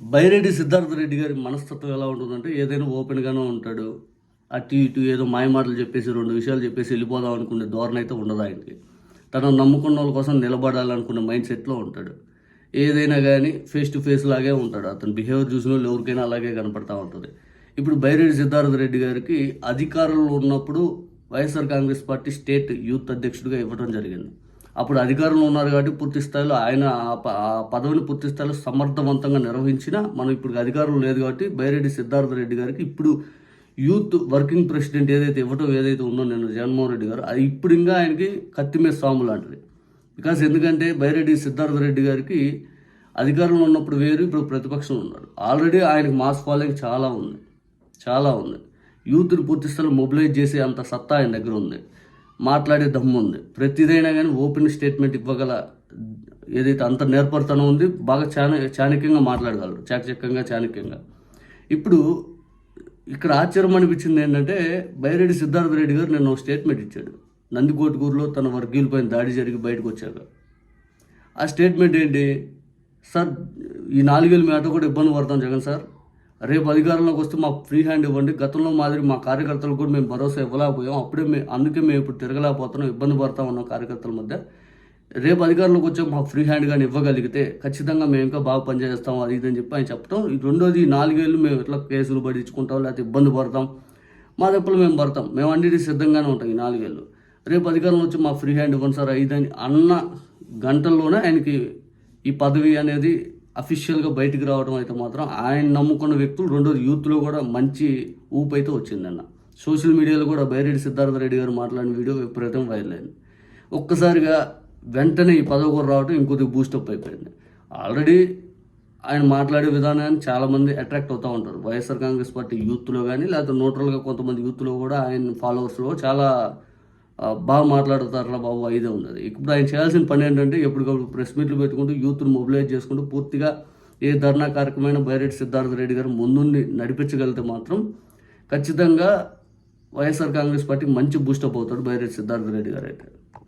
బైరెడ్డి సిద్ధార్థ రెడ్డి గారి మనస్తత్వం ఎలా ఉంటుందంటే ఏదైనా ఓపెన్గానే ఉంటాడు. అటు ఇటు ఏదో మాయమాటలు చెప్పేసి రెండు విషయాలు చెప్పేసి వెళ్ళిపోదాం అనుకునే ధోరణ అయితే ఉండదు ఆయనకి. తను నమ్ముకున్న వాళ్ళ కోసం నిలబడాలనుకునే మైండ్ సెట్లో ఉంటాడు. ఏదైనా కానీ ఫేస్ టు ఫేస్ లాగే ఉంటాడు. అతను బిహేవియర్ చూసిన వాళ్ళు ఎవరికైనా అలాగే కనపడతా ఉంటుంది. ఇప్పుడు బైరెడ్డి సిద్ధార్థ రెడ్డి గారికి అధికారంలో ఉన్నప్పుడు YSR Congress party state youth అధ్యక్షుడిగా ఇవ్వడం జరిగింది. అప్పుడు అధికారంలో ఉన్నారు కాబట్టి పూర్తి స్థాయిలో ఆయన ఆ ప- ఆ పదవిని పూర్తి స్థాయిలో సమర్థవంతంగా నిర్వహించిన మనం ఇప్పుడు అధికారం లేదు కాబట్టి బైరెడ్డి సిద్ధార్థ రెడ్డి గారికి ఇప్పుడు యూత్ వర్కింగ్ ప్రెసిడెంట్ ఏదైతే ఇవ్వటం ఏదైతే ఉందో నేను జగన్మోహన్ రెడ్డి గారు అది ఇప్పుడు ఇంకా ఆయనకి కత్తి మీద సాము లాంటిది. బికాస్ ఎందుకంటే బైరెడ్డి సిద్ధార్థ రెడ్డి గారికి అధికారంలో ఉన్నప్పుడు వేరు ఇప్పుడు ప్రతిపక్షం ఉన్నాడు ఆల్రెడీ ఆయనకు మాస్ ఫాలోయింగ్ చాలా ఉంది. చాలా ఉంది. యూత్ని పూర్తి స్థాయిలో మొబిలైజ్ చేసే అంత సత్తా ఆయన దగ్గర ఉంది. మాట్లాడే దమ్ము ఉంది. ప్రతిదైనా కానీ ఓపెన్ స్టేట్మెంట్ ఇవ్వగల ఏదైతే అంత నేర్పరితనం ఉంది బాగా చాణ చాణక్యంగా మాట్లాడగలరు. చాకచక్యంగా చాణక్యంగా. ఇప్పుడు ఇక్కడ ఆశ్చర్యం అనిపించింది ఏంటంటే బైరెడ్డి సిద్ధార్థ రెడ్డి గారు నేను ఒక స్టేట్మెంట్ ఇచ్చాడు. నందికోటకూరులో తన వర్గీయులపైన దాడి జరిగి బయటకు వచ్చాక. ఆ స్టేట్మెంట్ ఏంటి? సార్ ఈ నాలుగేళ్ళు మేట కూడా ఇబ్బంది పడతాం జగన్ సార్. రేపు అధికారంలోకి వస్తే మాకు ఫ్రీ హ్యాండ్ ఇవ్వండి. గతంలో మాదిరి మా కార్యకర్తలకు కూడా మేము భరోసా ఇవ్వలేకపోయాం. అప్పుడే మే అందుకే మేము ఇప్పుడు తిరగలేకపోతున్నాం. ఇబ్బంది పడతా ఉన్నాం కార్యకర్తల మధ్య. రేపు అధికారంలోకి వచ్చాక మాకు ఫ్రీ హ్యాండ్ కానీ ఇవ్వగలిగితే ఖచ్చితంగా మేము ఇంకా బాగా పనిచేస్తాం. అది ఇది అని చెప్పి ఆయన చెప్పడం ఈ రెండోది నాలుగేళ్ళు మేము ఎట్లా కేసులు పడించుకుంటాం లేకపోతే ఇబ్బంది పడతాం. మా దెబ్బలు మేము పడతాం. మేము అన్నిటి సిద్ధంగానే ఉంటాం ఈ నాలుగేళ్ళు. రేపు అధికారంలో వచ్చి మా ఫ్రీ హ్యాండ్ ఇవ్వండి సార్ ఐదని అన్న గంటల్లోనే ఆయనకి ఈ పదవి అనేది అఫీషియల్గా బయటికి రావడం అయితే మాత్రం ఆయన నమ్ముకున్న వ్యక్తులు రెండోది యూత్లో కూడా మంచి ఊపు అయితే వచ్చిందన్న. సోషల్ మీడియాలో కూడా బైరెడ్డి సిద్ధార్థ రెడ్డి గారు మాట్లాడిన వీడియో విపరీతం వైరల్ అయింది. ఒక్కసారిగా వెంటనే ఈ పదవి రావడం ఇంకొద్ది బూస్టప్ అయిపోయింది. ఆల్రెడీ ఆయన మాట్లాడే విధానాన్ని చాలామంది అట్రాక్ట్ అవుతూ ఉంటారు. వైఎస్ఆర్ కాంగ్రెస్ పార్టీ యూత్లో కానీ లేకపోతే న్యూట్రల్గా కొంతమంది యూత్లో కూడా ఆయన ఫాలోవర్స్లో చాలా బాగా మాట్లాడతారా బాబు ఇదే ఉన్నది. ఇప్పుడు ఆయన చేయాల్సిన పని ఏంటంటే ఎప్పటికప్పుడు ప్రెస్ మీట్లు పెట్టుకుంటూ యూత్ను మొబిలైజ్ చేసుకుంటూ పూర్తిగా ఏ ధర్నా కార్యక్రమమైన బైరెడ్డి సిద్ధార్థ రెడ్డి గారు ముందుండి నడిపించగలిగితే మాత్రం ఖచ్చితంగా వైఎస్ఆర్ కాంగ్రెస్ పార్టీకి మంచి బూస్టప్ అవుతాడు బైరెడ్డి సిద్ధార్థ రెడ్డి గారు అయితే